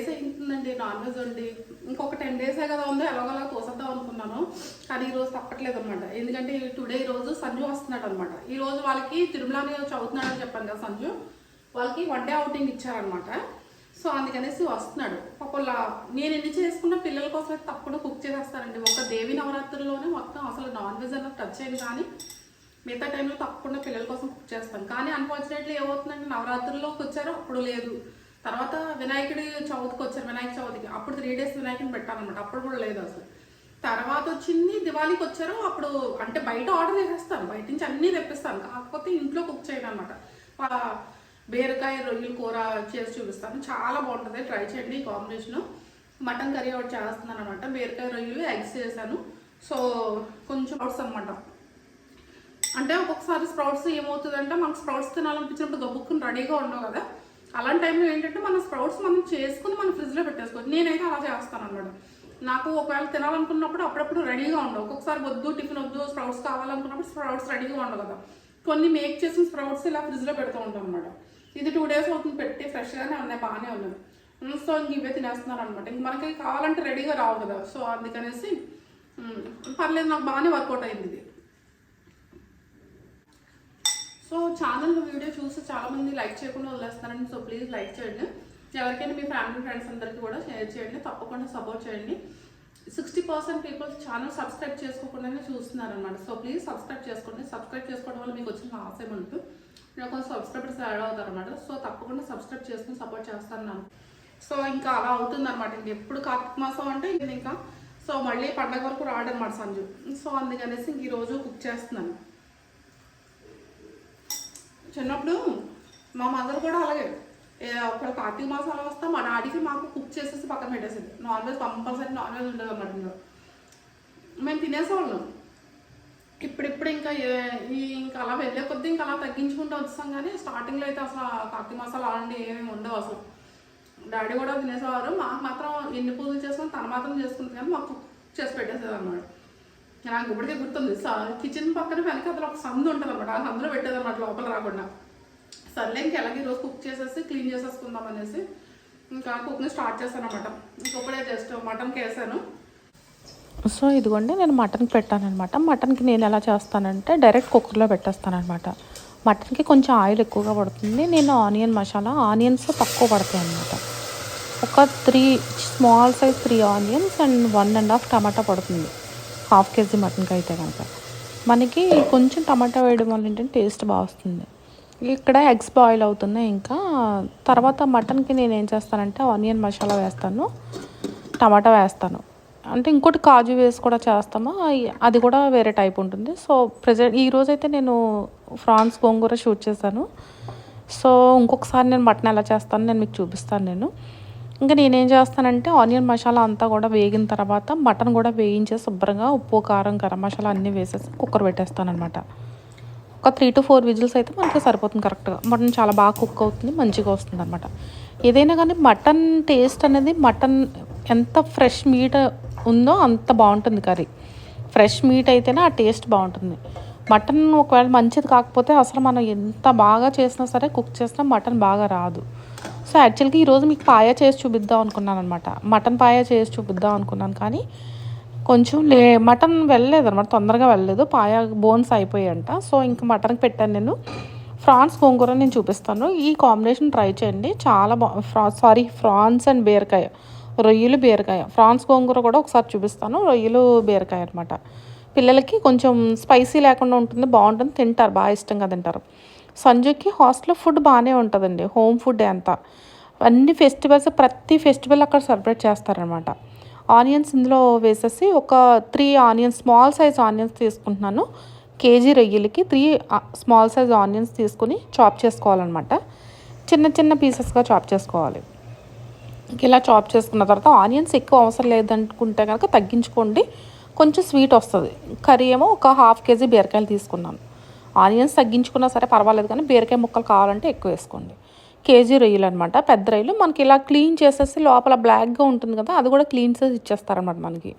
Days అయింటుందండి non veg వండి ఇంకొక ten డేసే కదా ఉందో ఎలాగోలా తోసేద్దాం అనుకున్నాను. కానీ ఈరోజు తప్పట్లేదు అనమాట ఎందుకంటే టుడే ఈ రోజు సంజు వస్తున్నాడు అనమాట ఈరోజు వాళ్ళకి తిరుమలని చదువుతున్నాడని చెప్పాను కదా సంజు. వాళ్ళకి వన్ డే అవుటింగ్ ఇచ్చారనమాట సో అందుకనేసి వస్తున్నాడు. పాపల నేను ఎన్ని చేసుకున్న పిల్లల కోసం అయితే తప్పకుండా కుక్ చేసేస్తానండి. ఒక దేవి నవరాత్రుల్లోనే మొత్తం అసలు నాన్ వెజ్ అన్న టచ్ అయింది కానీ మిగతా టైంలో తప్పకుండా పిల్లల కోసం కుక్ చేస్తాను. కానీ అన్ఫార్చునేట్లీ ఏమవుతుందంటే నవరాత్రుల్లోకి వచ్చారో అప్పుడు లేదు. తర్వాత వినాయకుడి చవితికి వచ్చారు వినాయక చవితికి. అప్పుడు త్రీ డేస్ వినాయకుని పెట్టాలన్నమాట. అప్పుడు కూడా లేదు అసలు. తర్వాత వచ్చింది దివాళీకి వచ్చారు. అప్పుడు అంటే బయట ఆర్డర్ చేసేస్తాను బయట నుంచి అన్నీ తెప్పిస్తాను కాకపోతే ఇంట్లో కుక్ చేయను అనమాట బీరకాయ రొయ్యల కూర చేసి చూపిస్తాను. చాలా బాగుంటుంది. ట్రై చేయండి ఈ కాంబినేషన్ మటన్ కర్రీ ఒకటి చేస్తున్నాను అనమాట బీరకాయ రొయ్యలు ఎగ్స్ చేశాను. సో కొంచెం స్ప్రౌట్స్ అనమాట అంటే ఒక్కొక్కసారి స్ప్రౌట్స్ ఏమవుతుందంటే మనకు స్ప్రౌట్స్ తినాలనిపించినప్పుడు గబుక్కుని రెడీగా ఉండవు కదా. అలాంటి టైంలో ఏంటంటే మన స్ప్రౌట్స్ మనం చేసుకుని మనం ఫ్రిడ్జ్లో పెట్టేసుకోవచ్చు. నేనైతే అలా చేస్తాను అనమాట నాకు ఒకవేళ తినాలనుకున్నప్పుడు అప్పుడప్పుడు రెడీగా ఉండవు. ఒక్కొక్కసారి వద్దు టిఫిన్ వద్దు స్ప్రౌట్స్ కావాలనుకున్నప్పుడు స్ప్రౌట్స్ రెడీగా ఉండవు కదా. కొన్ని మేక్ చేసిన స్ప్రౌట్స్ ఇలా ఫ్రిడ్జ్లో పెడుతూ ఉంటాం అనమాట ఇది టూ డేస్ అవుతుంది పెట్టి ఫ్రెష్గానే ఉన్నాయి బాగానే ఉన్నాయి. సో ఇంక ఇవే తినేస్తున్నారు అనమాట ఇంక మనకి కావాలంటే రెడీగా రావు కదా. సో అందుకనేసి పర్లేదు నాకు బాగానే వర్కౌట్ అయింది ఇది. సో ఛానల్ వీడియో చూసి చాలా మంది లైక్ చేయకుండా వదిలేస్తారండి సో ప్లీజ్ లైక్ చేయండి. ఎవరికైనా మీ ఫ్యామిలీ ఫ్రెండ్స్ అందరికీ కూడా షేర్ చేయండి. తప్పకుండా సపోర్ట్ చేయండి. Sixty percent people channel subscribe చేసుకోకుండానే చూస్తున్నారు అనమాట సో ప్లీజ్ సబ్స్క్రైబ్ చేసుకోండి. సబ్స్క్రైబ్ చేసుకోవడం వల్ల మీకు వచ్చిన ఆశయం ఉంటుంది నాకు సబ్స్క్రైబర్స్ యాడ్ అవుతారు అనమాట సో తప్పకుండా సబ్స్క్రైబ్ చేసుకుని సపోర్ట్ చేస్తాను సో ఇంకా అలా అవుతుందన్నమాట. ఇంక ఎప్పుడు కార్తీక మాసం అంటే ఇంకా సో మళ్ళీ పండగ వరకు రాడనమాట సంజు. సో అందుకనేసి ఇంక ఈరోజు కుక్ చేస్తున్నాను. చిన్నప్పుడు మా మదర్ కూడా అలాగే. అక్కడ కార్తీక మాసాలు వస్తే మా డాడీకి మాకు కుక్ చేసేసి పక్కన పెట్టేసింది. Non veg compulsory non veg ఉండదు అన్నమాట ఇందులో. మేము తినేసేవాళ్ళం. ఇప్పుడిప్పుడు ఇంకా ఏ- ఈ ఇంకా అలా వెళ్ళే కొద్దీ ఇంకా అలా తగ్గించుకుంటూ వస్తాం కానీ స్టార్టింగ్లో అయితే అసలు కార్తీక మాసాలు అలాంటి ఏమేమి ఉండవు అసలు. డాడీ కూడా తినేసేవారు. మాకు మాత్రం ఎన్ని పూజలు చేసుకుని తన మాత్రం చేసుకుంది కానీ మాకు కుక్ చేసి పెట్టేసేది అనమాట నాకు ఇప్పటికే గుర్తుంది. కిచెన్ పక్కన వెనక అసలు ఒక సందు ఉంటుంది అనమాట ఆ సందులో పెట్టేదన్నమాట లోపల రాకుండా. సర్లే ఇంక ఎలాగే ఈరోజు కుక్ చేసేసి క్లీన్ చేసేసుకుందాం అనేసి ఇంకా కుక్ని స్టార్ట్ చేశాను అనమాట ఇంకొకటే జస్ట్ మటన్కి వేసాను సో ఇదిగోండి నేను మటన్కి పెట్టానమాట మటన్కి నేను ఎలా చేస్తానంటే డైరెక్ట్ కుక్కర్లో పెట్టేస్తానమాట మటన్కి కొంచెం ఆయిల్ ఎక్కువగా పడుతుంది. నేను ఆనియన్ మసాలా ఆనియన్స్ తక్కువ పడతాయి అనమాట ఒక three small size three onions and one and half టమాటా పడుతుంది. హాఫ్ కేజీ మటన్కి అయితే కనుక. మనకి కొంచెం టమాటా వేయడం వల్ల ఏంటంటే టేస్ట్ బాగా వస్తుంది. ఇక్కడ ఎగ్స్ బాయిల్ అవుతున్నాయి ఇంకా. తర్వాత మటన్కి నేను ఏం చేస్తానంటే ఆనియన్ మసాలా వేస్తాను. టమాటా వేస్తాను. అంటే ఇంకోటి కాజు వేసి కూడా చేస్తాము? అది కూడా వేరే టైప్ ఉంటుంది. సో ప్రజెంట్ ఈ రోజైతే నేను ఫ్రాన్స్ గోంగూర షూట్ చేశాను. సో ఇంకొకసారి నేను మటన్ ఎలా చేస్తాను నేను మీకు చూపిస్తాను నేను. ఇంకా నేనేం చేస్తానంటే ఆనియన్ మసాలా అంతా కూడా వేగిన తర్వాత మటన్ కూడా వేయించే శుభ్రంగా ఉప్పు కారం గరం మసాలా అన్నీ వేసేసి కుక్కర్ పెట్టేస్తాను అనమాట ఒక త్రీ టు ఫోర్ విజిల్స్ అయితే మనకి సరిపోతుంది కరెక్ట్గా. మటన్ చాలా బాగా కుక్ అవుతుంది మంచిగా వస్తుంది అనమాట ఏదైనా కానీ మటన్ టేస్ట్ అనేది మటన్ ఎంత ఫ్రెష్ మీట్ ఉందో అంత బాగుంటుంది కర్రీ. ఫ్రెష్ మీట్ అయితేనే ఆ టేస్ట్ బాగుంటుంది. మటన్ ఒకవేళ మంచిది కాకపోతే అసలు మనం ఎంత బాగా చేసినా సరే కుక్ చేసినా మటన్ బాగా రాదు. సో యాక్చువల్గా ఈరోజు మీకు పాయా చేసి చూపిద్దాం అనుకున్నాను అనమాట మటన్ పాయ చేసి చూపిద్దాం అనుకున్నాను కానీ కొంచెం లే మటన్ వెళ్ళలేదు అనమాట తొందరగా వెళ్ళలేదు. పాయ బోన్స్ అయిపోయాయంట. సో ఇంకా మటన్కి పెట్టాను నేను. ఫ్రాన్స్ గోంగూర నేను చూపిస్తాను. ఈ కాంబినేషన్ ట్రై చేయండి. చాలా బా ఫ్రా సారీ ఫ్రాన్స్ అండ్ బీరకాయ. రొయ్యలు బీరకాయ. ఫ్రాన్స్ గోంగూర కూడా ఒకసారి చూపిస్తాను. రొయ్యలు బీరకాయ అనమాట పిల్లలకి కొంచెం స్పైసీ లేకుండా ఉంటుంది బాగుంటుంది. తింటారు బాగా ఇష్టంగా తింటారు. సంజుకి హాస్టల్లో ఫుడ్ బాగానే ఉంటుందండి హోమ్ ఫుడ్ అంతా. అన్ని ఫెస్టివల్స్ ప్రతి ఫెస్టివల్ అక్కడ సెలబ్రేట్ చేస్తారనమాట. ఆనియన్స్ ఇందులో వేసేసి ఒక three onions small size onions తీసుకుంటున్నాను. కేజీ రొయ్యలకి త్రీ స్మాల్ సైజ్ ఆనియన్స్ తీసుకుని చాప్ చేసుకోవాలన్నమాట చిన్న చిన్న పీసెస్గా చాప్ చేసుకోవాలి. ఇలా చాప్ చేసుకున్న తర్వాత ఆనియన్స్ ఎక్కువ అవసరం లేదనుకుంటే కనుక తగ్గించుకోండి కొంచెం స్వీట్ వస్తుంది. కర్రీ ఏమో ఒక హాఫ్ కేజీ బీరకాయలు తీసుకున్నాను. ఆనియన్స్ తగ్గించుకున్నా సరే పర్వాలేదు కానీ బీరకాయ ముక్కలు కావాలంటే ఎక్కువ వేసుకోండి. కేజీ రొయ్యలు అనమాట పెద్ద రొయ్యలు. మనకి ఇలా క్లీన్ చేసేసి లోపల బ్లాక్గా ఉంటుంది కదా అది కూడా క్లీన్ చేసి ఇచ్చేస్తారనమాట మనకి.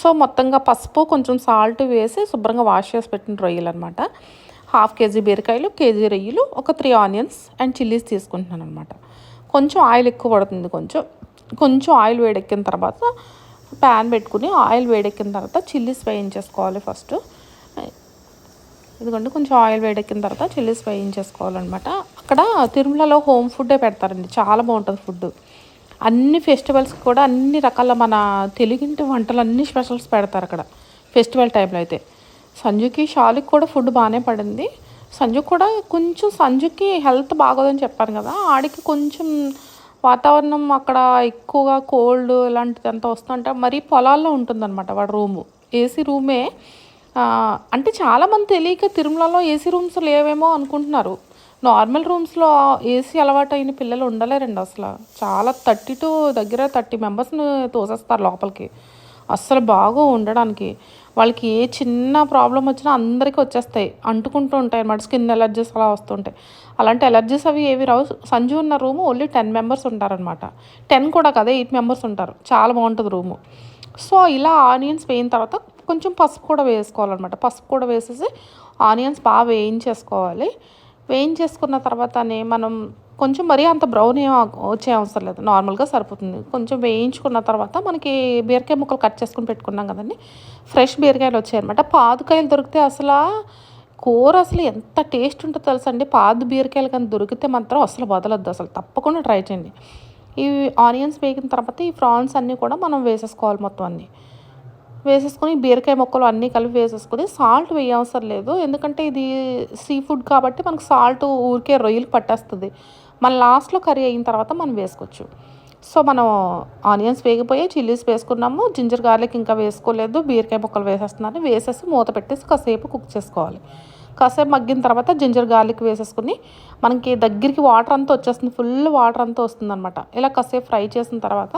సో మొత్తంగా పసుపు కొంచెం సాల్ట్ వేసి శుభ్రంగా వాష్ చేసి పెట్టిన రొయ్యలు అనమాట హాఫ్ కేజీ బీరకాయలు కేజీ రొయ్యలు ఒక త్రీ ఆనియన్స్ అండ్ చిల్లీస్ తీసుకుంటున్నాను అనమాట కొంచెం ఆయిల్ ఎక్కువ పడుతుంది కొంచెం. కొంచెం ఆయిల్ వేడెక్కిన తర్వాత ప్యాన్ పెట్టుకుని ఆయిల్ వేడెక్కిన తర్వాత చిల్లీస్ వేయించేసుకోవాలి ఫస్ట్. ఎందుకంటే కొంచెం ఆయిల్ వేడెక్కిన తర్వాత చిల్లీస్ వేయించేసుకోవాలన్నమాట. అక్కడ తిరుమలలో హోమ్ ఫుడ్డే పెడతారండి చాలా బాగుంటుంది ఫుడ్ అన్ని ఫెస్టివల్స్కి కూడా అన్ని రకాల మన తెలుగింటి వంటలు అన్ని స్పెషల్స్ పెడతారు అక్కడ ఫెస్టివల్ టైంలో అయితే. సంజుకి షాలుకి కూడా ఫుడ్ బాగానే పడింది. సంజు కూడా కొంచెం సంజుకి హెల్త్ బాగోదని చెప్పాను కదా ఆడికి కొంచెం వాతావరణం అక్కడ ఎక్కువగా కోల్డ్ ఇలాంటిది అంతా వస్తుంటే మరీ పొలాల్లో ఉంటుందన్నమాట వాడు రూము. ఏసీ రూమే అంటే చాలామంది తెలియక తిరుమలలో ఏసీ రూమ్స్ లేవేమో అనుకుంటున్నారు. నార్మల్ రూమ్స్లో ఏసీ అలవాటు అయిన పిల్లలు ఉండలేరండి అసలు. చాలా థర్టీ టు దగ్గర థర్టీ మెంబర్స్ని తోసేస్తారు లోపలికి. అస్సలు బాగా ఉండడానికి. వాళ్ళకి ఏ చిన్న ప్రాబ్లం వచ్చినా అందరికీ వచ్చేస్తాయి. అంటుకుంటూ ఉంటాయి అన్నమాట. స్కిన్ ఎలర్జీస్ అలా వస్తుంటాయి. అలాంటి ఎలర్జీస్ అవి ఏవి రావు. సంజు ఉన్న రూము ఓన్లీ టెన్ మెంబర్స్ ఉంటారనమాట టెన్ కూడా కదా ఎయిట్ మెంబర్స్ ఉంటారు. చాలా బాగుంటుంది రూము. సో ఇలా ఆనియన్స్ పోయిన తర్వాత కొంచెం పసుపు కూడా వేసుకోవాలన్నమాట. పసుపు కూడా వేసేసి ఆనియన్స్ బాగా వేయించేసుకోవాలి. వేయించేసుకున్న తర్వాతనే మనం కొంచెం మరీ అంత బ్రౌన్ ఏం వచ్చే అవసరం లేదు. నార్మల్గా సరిపోతుంది. కొంచెం వేయించుకున్న తర్వాత మనకి బీరకాయ ముక్కలు కట్ చేసుకుని పెట్టుకున్నాం కదండి. ఫ్రెష్ బీరకాయలు వచ్చాయన్నమాట. పాదుకాయలు దొరికితే అసలు కూర అసలు ఎంత టేస్ట్ ఉంటుందో తెలుసండి. పాదు బీరకాయలు కానీ దొరికితే మాత్రం అసలు వదలొద్దు. అసలు తప్పకుండా ట్రై చేయండి. ఈ ఆనియన్స్ వేగిన తర్వాత ఈ ప్రాన్స్ అన్నీ కూడా మనం వేసేసుకోవాలి మొత్తం అన్నీ. వేసేసుకొని బీరకాయ ముక్కలు అన్నీ కలిపి వేసేసుకొని సాల్ట్ వేయవసరం లేదు. ఎందుకంటే ఇది సీ ఫుడ్ కాబట్టి మనకు సాల్ట్ ఊరికే రొయ్యలు పట్టేస్తుంది. మన లాస్ట్లో కర్రీ అయిన తర్వాత మనం వేసుకోవచ్చు. సో మనం ఆనియన్స్ వేగిపోయి చిల్లీస్ వేసుకున్నాము జింజర్ గార్లిక్ ఇంకా వేసుకోలేదు బీరకాయ ముక్కలు వేసేస్తున్నాను. వేసేసి మూత పెట్టేసి కాసేపు కుక్ చేసుకోవాలి. కాసేపు మగ్గిన తర్వాత జింజర్ గార్లిక్ వేసేసుకుని మనకి దగ్గరికి వాటర్ అంతా వచ్చేస్తుంది. ఫుల్ వాటర్ అంతా వస్తుంది ఇలా కాసేపు ఫ్రై చేసిన తర్వాత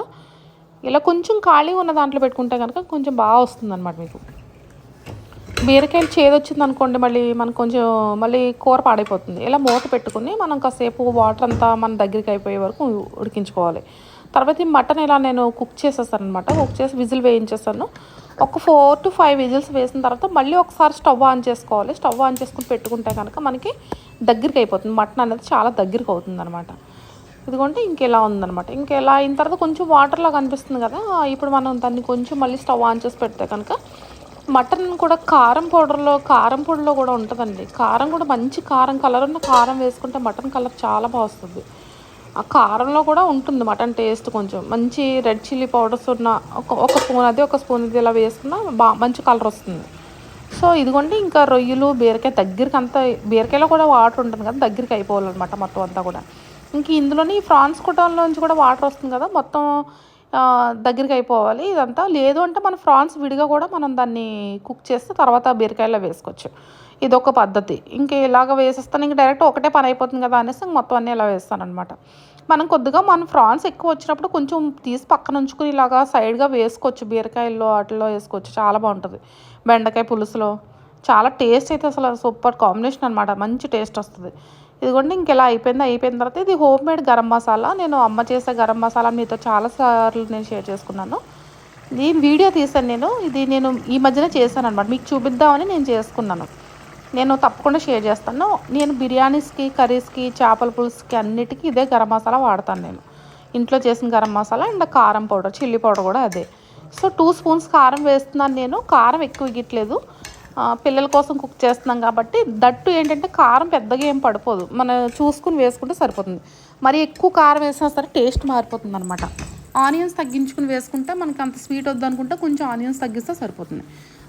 ఇలా కొంచెం ఖాళీ ఉన్న దాంట్లో పెట్టుకుంటే కనుక కొంచెం బాగా వస్తుంది అనమాట మీకు. బీరకాయలు చేదొచ్చింది అనుకోండి మళ్ళీ మనకు కొంచెం మళ్ళీ కూర పాడైపోతుంది. ఇలా మూత పెట్టుకుని మనం కాసేపు వాటర్ అంతా మన దగ్గరికి అయిపోయే వరకు ఉడికించుకోవాలి. తర్వాత ఈ మటన్ ఇలా నేను కుక్ చేసేస్తాను అనమాట కుక్ చేసి విజిల్ వేయించేస్తాను. ఒక ఫోర్ టు ఫైవ్ విజిల్స్ వేసిన తర్వాత మళ్ళీ ఒకసారి స్టవ్ ఆన్ చేసుకోవాలి. స్టవ్ ఆన్ చేసుకుని పెట్టుకుంటే కనుక మనకి దగ్గరికి అయిపోతుంది. మటన్ అనేది చాలా దగ్గరికి అవుతుంది అనమాట ఇదిగోంటే ఇంకెలా ఉందనమాట ఇంకెలా అయిన తర్వాత కొంచెం వాటర్లా కనిపిస్తుంది కదా ఇప్పుడు మనం దాన్ని కొంచెం మళ్ళీ స్టవ్ ఆన్ చేసి పెడితే కనుక మటన్ కూడా కారం పౌడర్లో కారం పొడిలో కూడా ఉంటుందండి. కారం కూడా మంచి కారం కలర్ ఉన్న కారం వేసుకుంటే మటన్ కలర్ చాలా బాగుస్తుంది ఆ కారంలో కూడా ఉంటుంది మటన్ టేస్ట్ కొంచెం. మంచి రెడ్ చిల్లీ పౌడర్స్ ఉన్న ఒక ఒక స్పూన్ అది ఒక స్పూన్ ఇది ఇలా వేసుకున్నా బా మంచి కలర్ వస్తుంది. సో ఇదిగోండి ఇంకా రొయ్యలు బీరకాయ దగ్గరికి అంతా బీరకాయలో కూడా వాటర్ ఉంటుంది కదా దగ్గరికి అయిపోవాలన్నమాట మొత్తం అంతా కూడా. ఇంక ఇందులోని ఈ ఫ్రాన్స్ కుటంలోంచి కూడా వాటర్ వస్తుంది కదా మొత్తం దగ్గరికి అయిపోవాలి. ఇదంతా లేదు అంటే మన ఫ్రాన్స్ విడిగా కూడా మనం దాన్ని కుక్ చేస్తే తర్వాత బీరకాయలో వేసుకోవచ్చు. ఇది ఒక పద్ధతి. ఇంక ఇలాగ వేసేస్తాను ఇంక డైరెక్ట్ ఒకటే పని అయిపోతుంది కదా అనేసి ఇంక మొత్తం అన్నీ ఇలా వేస్తాను అనమాట మనం కొద్దిగా మన ఫ్రాన్స్ ఎక్కువ వచ్చినప్పుడు కొంచెం తీసి పక్కన ఉంచుకుని ఇలాగా సైడ్గా వేసుకోవచ్చు బీరకాయల్లో వాటిలో వేసుకోవచ్చు. చాలా బాగుంటుంది. బెండకాయ పులుసులో. చాలా టేస్ట్ అయితే అసలు సూపర్ కాంబినేషన్ అనమాట మంచి టేస్ట్ వస్తుంది. ఇదిగోండి ఇంకెలా అయిపోయింది అయిపోయిన తర్వాత ఇది హోమ్ మేడ్ గరం మసాలా. నేను అమ్మ చేసే గరం మసాలా మీతో చాలా సార్లు నేను షేర్ చేసుకున్నాను. ఇది వీడియో తీసాను నేను. ఇది నేను ఈ మధ్యన చేశాను అనమాట మీకు చూపిద్దామని నేను చేసుకున్నాను. నేను తప్పకుండా షేర్ చేస్తాను. నేను బిర్యానీస్కి కర్రీస్కి చేపల పులుసుకి అన్నిటికీ ఇదే గరం మసాలా వాడతాను నేను. ఇంట్లో చేసిన గరం మసాలా అండ్ కారం పౌడర్ చిల్లీ పౌడర్ కూడా అదే. సో టూ స్పూన్స్ కారం వేస్తున్నాను నేను. కారం ఎక్కువ ఇవ్వట్లేదు పిల్లల కోసం కుక్ చేస్తున్నాం కాబట్టి దట్టు ఏంటంటే కారం పెద్దగా ఏం పడిపోదు. మనం చూసుకుని వేసుకుంటే సరిపోతుంది. మరి ఎక్కువ కారం వేసినా సరే టేస్ట్ మారిపోతుంది అనమాట ఆనియన్స్ తగ్గించుకుని వేసుకుంటే మనకి అంత స్వీట్ వద్దు అనుకుంటే కొంచెం ఆనియన్స్ తగ్గిస్తే సరిపోతుంది.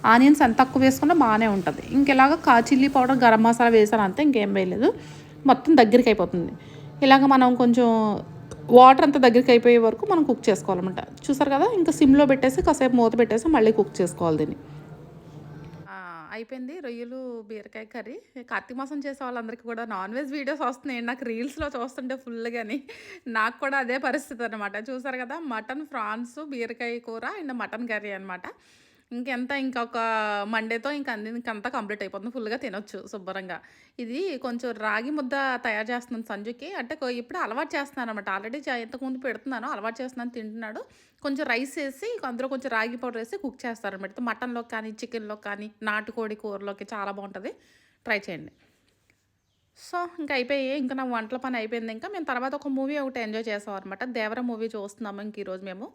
ఆనియన్స్ ఎంత తక్కువ వేసుకున్నా బాగానే ఉంటుంది. ఇంకెలాగ కా చిల్లీ పౌడర్ గరం మసాలా వేసాను అంతే ఇంకేం వేయలేదు. మొత్తం దగ్గరికి అయిపోతుంది. ఇలాగ మనం కొంచెం వాటర్ అంతా దగ్గరికి అయిపోయే వరకు మనం కుక్ చేసుకోవాలన్నమాట. చూసారు కదా? ఇంకా సిమ్లో పెట్టేసి కాసేపు మూత పెట్టేసి మళ్ళీ కుక్ చేసుకోవాలి దీన్ని. అయిపోయింది. రొయ్యలు బీరకాయ కర్రీ. కార్తీక మాసం చేసే వాళ్ళందరికీ కూడా నాన్ వెజ్ వీడియోస్ వస్తున్నాయి నాకు రీల్స్లో చూస్తుంటే ఫుల్గాని. నాకు కూడా అదే పరిస్థితి అనమాట చూసారు కదా మటన్ ఫ్రాన్స్ బీరకాయ కూర అండ్ మటన్ కర్రీ అనమాట ఇంకెంత ఇంకొక మండేతో ఇంక అంది ఇంకంతా కంప్లీట్ అయిపోతుంది ఫుల్గా తినొచ్చు శుభ్రంగా. ఇది కొంచెం రాగి ముద్ద తయారు చేస్తున్నాను సంజుకి. అంటే ఇప్పుడు అలవాటు చేస్తున్నాను అనమాట ఆల్రెడీ ఇంతకుముందు పెడుతున్నాను అలవాటు చేస్తున్నాను తింటున్నాడు. కొంచెం రైస్ వేసి అందులో కొంచెం రాగి పౌడర్ వేసి కుక్ చేస్తారనమాట మటన్లో కానీ చికెన్లో కానీ నాటుకోడి కూరలోకి చాలా బాగుంటుంది. ట్రై చేయండి. సో ఇంకా అయిపోయి ఇంకా నా వంటల పని అయిపోయింది. ఇంకా మేము తర్వాత ఒక మూవీ ఒకటి ఎంజాయ్ చేసాం అనమాట దేవర మూవీ చూస్తున్నాము ఇంక ఈరోజు మేము.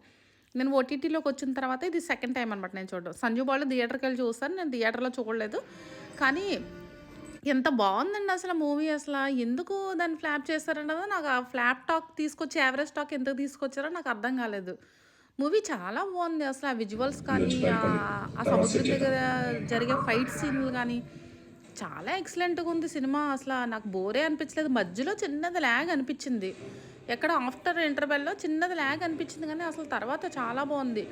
నేను ఓటీటీలోకి వచ్చిన తర్వాత ఇది సెకండ్ టైం అనమాట నేను చూడడం. సంజు బాళ్ళు థియేటర్కి వెళ్ళి చూస్తాను నేను థియేటర్లో చూడలేదు. కానీ ఎంత బాగుందండి అసలు మూవీ అసలు. ఎందుకు దాన్ని ఫ్లాప్ చేస్తారన్నది నాకు ఆ ఫ్లాప్ టాక్ తీసుకొచ్చి యావరేజ్ టాక్ ఎందుకు తీసుకొచ్చారో నాకు అర్థం కాలేదు. మూవీ చాలా బాగుంది అసలు. ఆ విజువల్స్ కానీ ఆ- ఆ సముద్రం దగ్గర జరిగే ఫైట్ సీన్లు కానీ చాలా ఎక్సలెంట్గా ఉంది సినిమా అసలు. నాకు బోరే అనిపించలేదు. మధ్యలో చిన్నది ల్యాగ్ అనిపించింది. ఎక్కడ ఆఫ్టర్ ఇంటర్వెల్లో చిన్నది ల్యాగ్ అనిపించింది కానీ అసలు తర్వాత చాలా బాగుంది.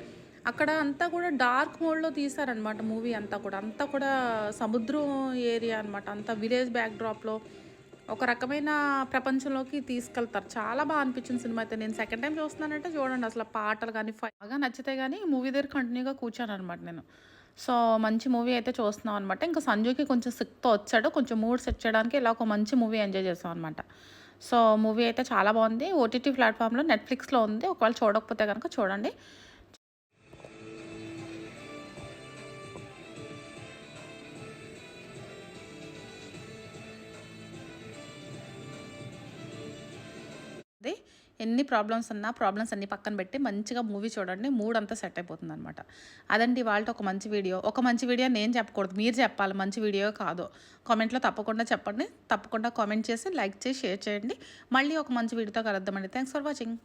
అక్కడ అంతా కూడా డార్క్ మోడ్లో తీశారనమాట మూవీ అంతా కూడా. అంతా కూడా సముద్రం ఏరియా అనమాట అంతా విలేజ్ బ్యాక్డ్రాప్లో ఒక రకమైన ప్రపంచంలోకి తీసుకెళ్తారు. చాలా బాగా అనిపించింది సినిమా అయితే. నేను సెకండ్ టైం చూస్తున్నానంటే చూడండి అసలు పాటలు కానీ బాగా నచ్చితే కానీ మూవీ దగ్గర కంటిన్యూగా కూర్చాను అనమాట నేను. సో మంచి మూవీ అయితే చూస్తున్నాం అనమాట ఇంకా సంజుకి కొంచెం సిక్తో వచ్చాడు. కొంచెం మూడ్ సెట్ చేయడానికి ఇలా ఒక మంచి మూవీ ఎంజాయ్ చేస్తాం అనమాట సో మూవీ అయితే చాలా బాగుంది. ఓటీటీ ప్లాట్ఫామ్లో నెట్ఫ్లిక్స్లో ఉంది. ఒకవేళ చూడకపోతే కనుక చూడండి. ఎన్ని ప్రాబ్లమ్స్ ఉన్నా ప్రాబ్లమ్స్ అన్ని పక్కన పెట్టి మంచిగా మూవీ చూడండి మూడ్ అంతా సెట్ అయిపోతుంది అనమాట అదండి వాళ్ళతో ఒక మంచి వీడియో ఒక మంచి వీడియో నేను చెప్పకూడదు. మీరు చెప్పాలి మంచి వీడియో కాదో. కామెంట్లో తప్పకుండా చెప్పండి. తప్పకుండా కామెంట్ చేసి లైక్ చేసి షేర్ చేయండి. మళ్ళీ ఒక మంచి వీడియోతో కలుద్దామండి. Thanks for watching